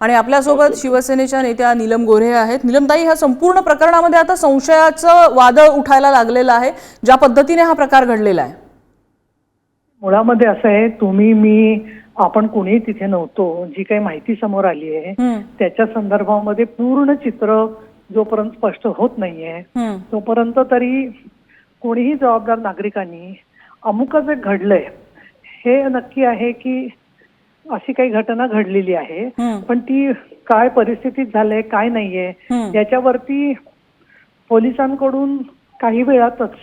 आणि आपल्यासोबत शिवसेनेच्या नेत्या नीलम गोऱ्हे आहेत. नीलमताई ह्या संपूर्ण प्रकरणामध्ये आता संशयाचं वादळ उठायला लागलेलं आहे. ज्या पद्धतीने हा प्रकार घडलेला आहे? मुळामध्ये असं आहे तुम्ही मी आपण कोणीही तिथे नव्हतो. जी काही माहिती समोर आली आहे त्याच्या संदर्भामध्ये पूर्ण चित्र जोपर्यंत स्पष्ट होत नाहीये तोपर्यंत तरी कोणीही जबाबदार नागरिकांनी अमुकच एक घडलंय हे नक्की आहे की अशी काही घटना घडलेली आहे. पण ती काय परिस्थितीत झालंय काय नाहीये. याच्यावरती पोलिसांकडून काही वेळातच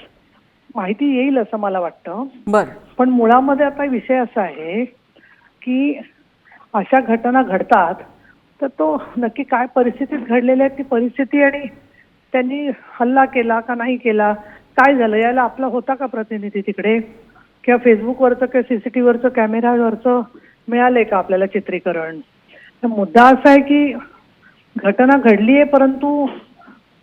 माहिती येईल असं मला वाटतं. बरं. पण मुळामध्ये आता विषय असा आहे की अशा घटना घडतात तर तो नक्की काय परिस्थितीत घडलेल्या आहेत ती परिस्थिती आणि त्यांनी हल्ला केला का नाही केला काय झालं याला आपला होता का प्रतिनिधी तिकडे? किंवा फेसबुकवरचं किंवा सीसीटीव्हीवरचं कॅमेरावरचं मिळालंय का आपल्याला चित्रीकरण तर मुद्दा असा आहे की घटना घडली आहे परंतु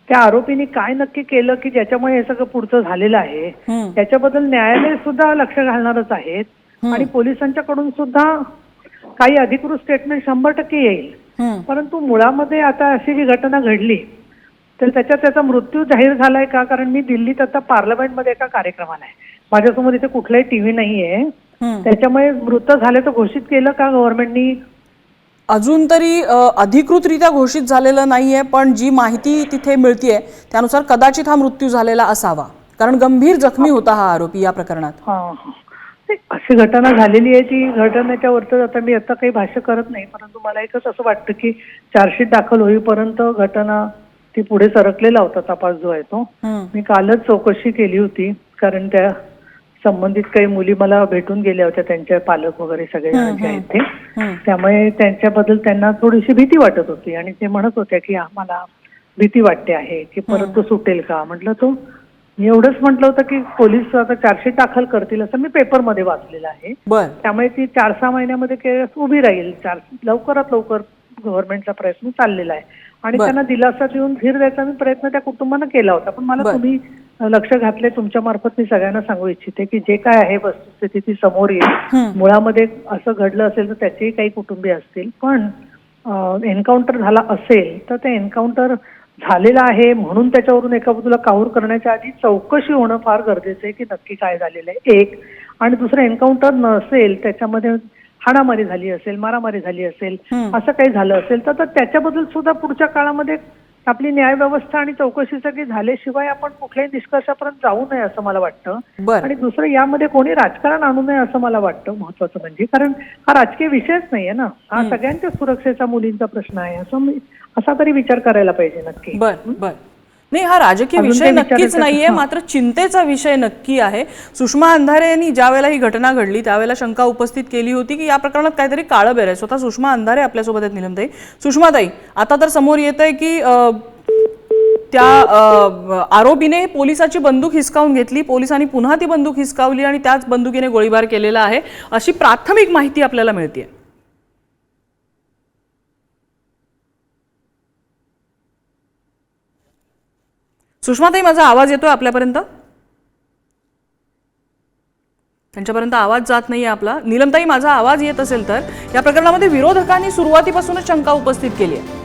त्या आरोपींनी काय नक्की केलं की ज्याच्यामुळे हे सगळं पुढचं झालेलं आहे त्याच्याबद्दल न्यायालय सुद्धा लक्ष घालणारच आहेत. आणि पोलिसांच्याकडून सुद्धा काही अधिकृत स्टेटमेंट शंभर टक्के येईल. परंतु मुळामध्ये आता अशी जी घटना घडली तर त्याच्यात त्याचा मृत्यू जाहीर झालाय का कारण मी दिल्लीत आता पार्लमेंटमध्ये एका कार्यक्रमाला आहे माझ्यासमोर इथे कुठलाही टीव्ही नाहीये. त्याच्यामुळे मृत झाले तर घोषित केलं का गव्हर्नमेंटनी अजून तरी अधिकृतरित्या घोषित झालेलं नाहीये पण जी माहिती तिथे मिळतीये त्यानुसार कदाचित हा मृत्यू झालेला असावा. कारण गंभीर जखमी होता हा आरोपी या प्रकरणात. अशी घटना झालेली आहे ती घटनेच्या वरती आता मी आता काही भाष्य करत नाही परंतु मला एकच असं वाटतं की चार्जशीट दाखल होईपर्यंत घटना ती पुढे सरकलेला होता तपास जो आहे तो. मी कालच चौकशी केली होती कारण त्या संबंधित काही मुली मला भेटून गेल्या होत्या त्यांचे पालक वगैरे सगळे जे आहेत ते. त्यामुळे त्यांच्याबद्दल त्यांना थोडीशी भीती वाटत होती आणि ते म्हणत होत्या की आम्हाला भीती वाटते आहे की परत तो सुटेल का? म्हटलं तो मी एवढंच म्हटलं होतं की पोलीस आता चारशे दाखल करतील असं मी पेपरमध्ये वाचलेलं आहे. त्यामुळे ती चार सहा महिन्यामध्ये केस उभी राहील चार लवकरात लवकर गव्हर्नमेंटचा प्रयत्न चाललेला आहे. आणि. त्यांना दिलासा देऊन धीर द्यायचा मी प्रयत्न त्या कुटुंबानं केला होता. पण मला. तुम्ही लक्ष घातले तुमच्या मार्फत मी सगळ्यांना सांगू इच्छिते की जे काय आहे वस्तुस्थिती ती समोर येईल. मुळामध्ये असं घडलं असेल तर त्याचेही काही कुटुंबीय असतील पण एन्काउंटर झाला असेल तर ते एन्काउंटर झालेलं आहे म्हणून त्याच्यावरून एका बाजूला काहूर करण्याच्या आधी चौकशी होणं फार गरजेचं आहे की नक्की काय झालेलं आहे एक आणि दुसरं एन्काउंटर नसेल त्याच्यामध्ये हाणामारी झाली असेल मारामारी झाली असेल. असं काही झालं असेल तर त्याच्याबद्दल सुद्धा पुढच्या काळामध्ये आपली न्याय व्यवस्था आणि चौकशी सगळी झाल्याशिवाय आपण कुठल्याही निष्कर्षापर्यंत जाऊ नये असं मला वाटतं. आणि दुसरं यामध्ये कोणी राजकारण आणू नये असं मला वाटतं महत्वाचं म्हणजे. कारण हा राजकीय विषयच नाहीये ना. हा सगळ्यांच्या सुरक्षेचा मुलींचा प्रश्न आहे. असं मी असा तरी विचार करायला पाहिजे नक्की. बर बर. नाही हा राजकीय विषय नक्कीच नाहीये? मात्र चिंतेचा विषय नक्की आहे. सुषमा अंधारे यांनी ज्या वेळेला ही घटना घडली त्यावेळेला शंका उपस्थित केली होती की या प्रकरणात काहीतरी काळं बेर आहे. स्वतः सुषमा अंधारे आपल्यासोबत आहेत निलमताई सुषमाताई आता तर समोर येत आहे की त्या आरोपीने पोलिसाची बंदूक हिसकावून घेतली पोलिसांनी पुन्हा ती बंदूक हिसकावली आणि त्याच बंदुकीने गोळीबार केलेला आहे. अशी प्राथमिक माहिती आपल्याला मिळते सुषमाताई माझा आवाज येतोय आपल्यापर्यंत? त्यांच्यापर्यंत आवाज जात नाही आहे आपला. नीलमताई माझा आवाज येत असेल तर या प्रकरणामध्ये विरोधकांनी सुरुवातीपासूनच शंका उपस्थित केली आहे.